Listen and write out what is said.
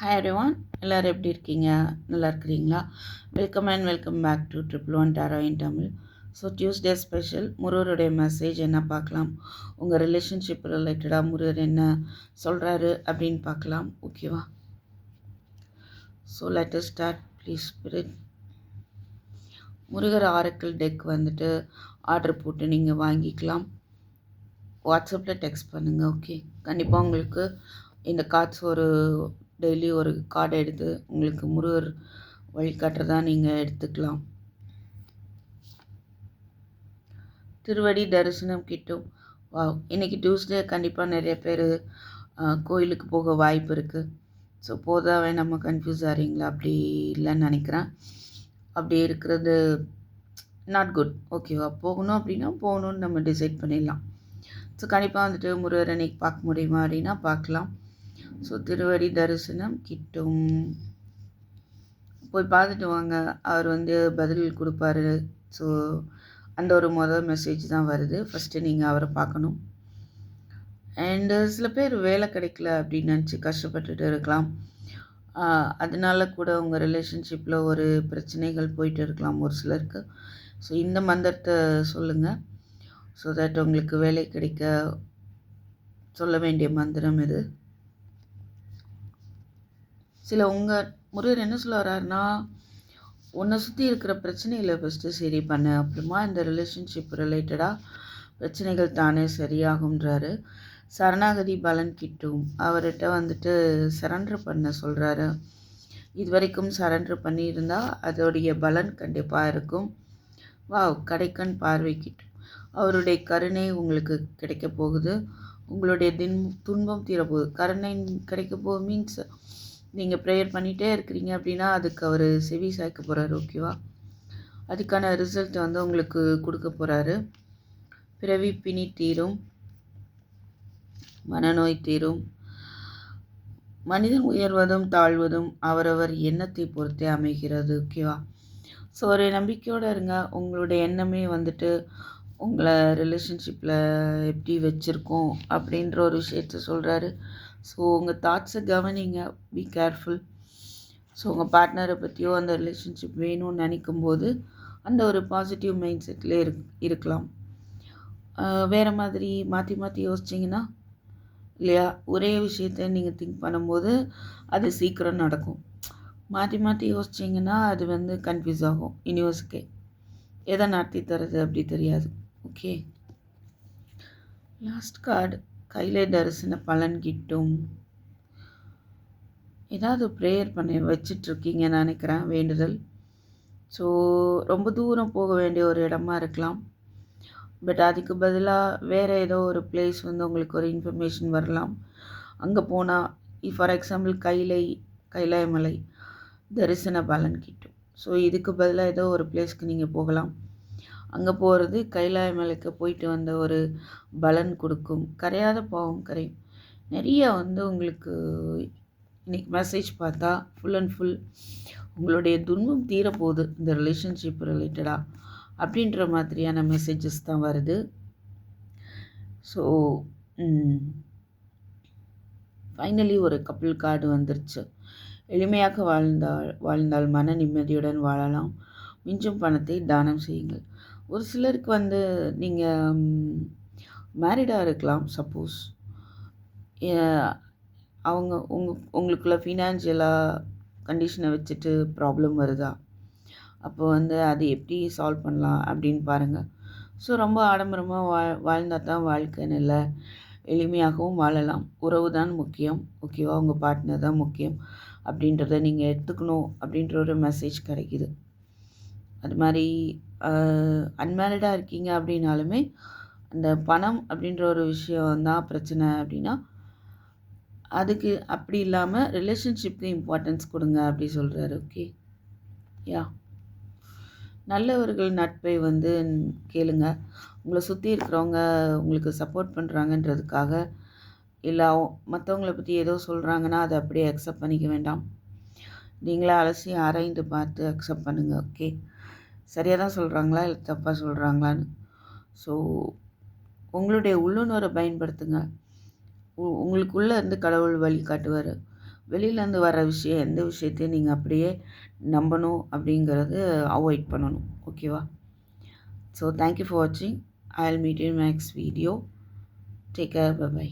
Hi everyone எல்லோரும் எப்படி இருக்கீங்க? நல்லா இருக்கிறீங்களா? Welcome and welcome back to triple one tarot in Tamil so Tuesday special முருகருடைய message என்ன பார்க்கலாம்? உங்கள் ரிலேஷன்ஷிப் ரிலேட்டடாக முருகர் என்ன சொல்கிறாரு அப்படின்னு பார்க்கலாம். ஓகேவா so let start please spirit Murugar oracle deck வந்துட்டு ஆர்டர் போட்டு நீங்கள் வாங்கிக்கலாம். வாட்ஸ்அப்பில் டெக்ஸ்ட் பண்ணுங்கள் ஓகே கண்டிப்பாக உங்களுக்கு இந்த கார்ட்ஸ் ஒரு டெய்லி ஒரு கார்டு எடுத்து உங்களுக்கு முருகர் வழிகாட்டுறதா நீங்கள் எடுத்துக்கலாம். திருவடி தரிசனம் கிட்டும். வா இன்றைக்கி டியூஸ்டே கண்டிப்பாக நிறைய பேர் கோயிலுக்கு போக வாய்ப்பு இருக்குது ஸோ போதாவே நம்ம கன்ஃபியூஸ் ஆகிறீங்களா அப்படி இல்லைன்னு நினைக்கிறேன். அப்படி இருக்கிறது நாட் குட் ஓகேவா போகணும் அப்படின்னா போகணுன்னு நம்ம டிசைட் பண்ணிடலாம். ஸோ கண்டிப்பாக வந்துட்டு முருகர் அன்னைக்கு பார்க்க முடியுமா அப்படின்னா பார்க்கலாம். ஸோ திருவடி தரிசனம் கிட்டும். போய் பார்த்துட்டு வாங்க. அவர் வந்து பதில் கொடுப்பாரு. ஸோ அந்த ஒரு மொதல் மெசேஜ் தான் வருது. ஃபஸ்ட்டு நீங்கள் அவரை பார்க்கணும். அண்டு சில பேர் வேலை கிடைக்கல அப்படின்னு நினச்சி கஷ்டப்பட்டுட்டு இருக்கலாம். அதனால கூட உங்கள் ரிலேஷன்ஷிப்பில் ஒரு பிரச்சனைகள் போயிட்டு இருக்கலாம் ஒரு சிலருக்கு. ஸோ இந்த மந்திரத்தை சொல்லுங்கள் ஸோ தட் உங்களுக்கு வேலை கிடைக்க சொல்ல வேண்டிய மந்திரம் இது சில உங்கள் முருகர் என்ன சொல்ல வர்றாருன்னா உன்னை சுற்றி இருக்கிற பிரச்சனைகளை ஃபஸ்ட்டு சரி பண்ண அப்புறமா இந்த ரிலேஷன்ஷிப் ரிலேட்டடாக பிரச்சனைகள் தானே சரியாகுன்றாரு சரணாகதி பலன் கிட்டும். அவர்கிட்ட வந்துட்டு சரண்டர் பண்ண சொல்கிறாரு இது வரைக்கும் சரண்டர் பண்ணியிருந்தால் அதோடைய பலன் கண்டிப்பாக இருக்கும். வா கடைக்கண் பார்வை கிட்டும். அவருடைய கருணை உங்களுக்கு கிடைக்க போகுது. உங்களுடைய தின் துன்பம் தீரப்போகுது. கருணை கிடைக்க போகுது மீன்ஸ் நீங்கள் ப்ரேயர் பண்ணிகிட்டே இருக்கிறீங்க அப்படின்னா அதுக்கு அவர் செவி சாய்க்க போகிறாரு ஓகேவா அதுக்கான ரிசல்ட் வந்து உங்களுக்கு கொடுக்க போகிறாரு பிறவி பிணி தீரும் மனநோய் தீரும். மனிதன் உயர்வதும் தாழ்வதும் அவரவர் எண்ணத்தை பொறுத்தே அமைகிறது ஓகேவா ஸோ ஒரு நம்பிக்கையோடு இருங்க. உங்களுடைய எண்ணமே வந்துட்டு உங்களை ரிலேஷன்ஷிப்பில் எப்படி வச்சுருக்கோம் அப்படின்ற ஒரு விஷயத்த சொல்கிறாரு ஸோ உங்கள் தாட்ஸை கவனிங்க. பி கேர்ஃபுல் ஸோ உங்கள் பார்ட்னரை பற்றியோ அந்த ரிலேஷன்ஷிப் வேணும்னு நினைக்கும் போது அந்த ஒரு பாசிட்டிவ் மைண்ட் செட்டில் இரு இருக்கலாம் வேறு மாதிரி மாற்றி மாற்றி யோசிச்சிங்கன்னா இல்லையா? ஒரே விஷயத்த நீங்கள் திங்க் பண்ணும்போது அது சீக்கிரம் நடக்கும். மாற்றி மாற்றி யோசிச்சிங்கன்னா அது வந்து கன்ஃபியூஸ் ஆகும். யூனிவர்ஸுக்கே எதை நடத்தி தரது அப்படி தெரியாது. ஓகே. லாஸ்ட் கார்டு கையில் தரிசன பலன் கிட்டும். ஏதாவது ப்ரேயர் பண்ணி வச்சிட்ருக்கீங்கன்னு நினைக்கிறேன் வேண்டுதல். ஸோ ரொம்ப தூரம் போக வேண்டிய ஒரு இடமா இருக்கலாம். பட் அதுக்கு பதிலாக வேறு ஏதோ ஒரு பிளேஸ் வந்து உங்களுக்கு ஒரு இன்ஃபர்மேஷன் வரலாம். அங்கே போனால் ஃபார் எக்ஸாம்பிள் கைலை கைலாயமலை தரிசன பலன் கிட்டும். ஸோ இதுக்கு பதிலாக ஏதோ ஒரு பிளேஸ்க்கு நீங்கள் போகலாம். அங்கே போகிறது கைலாய மலைக்கு போயிட்டு வந்த ஒரு பலன் கொடுக்கும். கரையாத பாவம் கரையும் நிறைய வந்து உங்களுக்கு இன்றைக்கி மெசேஜ் பார்த்தா ஃபுல் அண்ட் ஃபுல் உங்களுடைய துன்பம் தீரப்போகுது இந்த ரிலேஷன்ஷிப் ரிலேட்டடாக அப்படின்ற மாதிரியான மெசேஜஸ் தான் வருது. ஸோ ஃபைனலி ஒரு கப்பிள் கார்டு வந்துருச்சு. எளிமையாக வாழ்ந்தால் வாழ்ந்தால் மன நிம்மதியுடன் வாழலாம். மிஞ்சும் பணத்தை தானம் செய்யுங்கள். ஒரு சிலருக்கு வந்து நீங்கள் மேரிடாக இருக்கலாம் சப்போஸ் அவங்க உங்க உங்களுக்குள்ள ஃபினான்ஷியலாக கண்டிஷனை வச்சுட்டு ப்ராப்ளம் வருதா? அப்போ வந்து அது எப்படி சால்வ் பண்ணலாம் அப்படின்னு பாருங்கள் ஸோ ரொம்ப ஆடம்பரமாக வா வாழ்ந்தால் தான் வாழ்க்கைன்னு இல்லை எளிமையாகவும் வாழலாம். உறவு தான் முக்கியம். ஓகேவா உங்கள் பார்ட்னர் தான் முக்கியம். அப்படின்றத நீங்கள் எடுத்துக்கணும் அப்படின்ற ஒரு மெசேஜ் கிடைக்கிது. அது மாதிரி அன்மேரிடாக இருக்கீங்க அப்படின்னாலுமே அந்த பணம் அப்படின்ற ஒரு விஷயம் தான் பிரச்சனை அப்படின்னா அதுக்கு அப்படி இல்லாமல் ரிலேஷன்ஷிப்க்கு இம்பார்ட்டன்ஸ் கொடுங்க அப்படி சொல்கிறாரு ஓகே யா நல்லவர்கள் நட்பை வந்து கேளுங்க. உங்களை சுற்றி இருக்கிறவங்க உங்களுக்கு சப்போர்ட் பண்ணுறாங்கன்றதுக்காக இல்லை மற்றவங்கள பற்றி ஏதோ சொல்கிறாங்கன்னா அதை அப்படியே அக்செப்ட் பண்ணிக்க வேண்டாம். நீங்களே அலசி ஆராய்ந்து பார்த்து அக்செப்ட் பண்ணுங்கள் ஓகே சரியாக தான் சொல்கிறாங்களா இல்லை தப்பாக சொல்கிறாங்களான்னு ஸோ உங்களுடைய உள்ளுணரை பயன்படுத்துங்க. உங்களுக்குள்ளே இருந்து கடவுள் வழி காட்டுவார். வெளியிலேருந்து வர விஷயம் எந்த விஷயத்தையும் நீங்கள் அப்படியே நம்பணும் அப்படிங்கிறது அவாய்ட் பண்ணணும். ஓகேவா ஸோ தேங்க்யூ ஃபார் வாட்சிங் I will meet you next video take care bye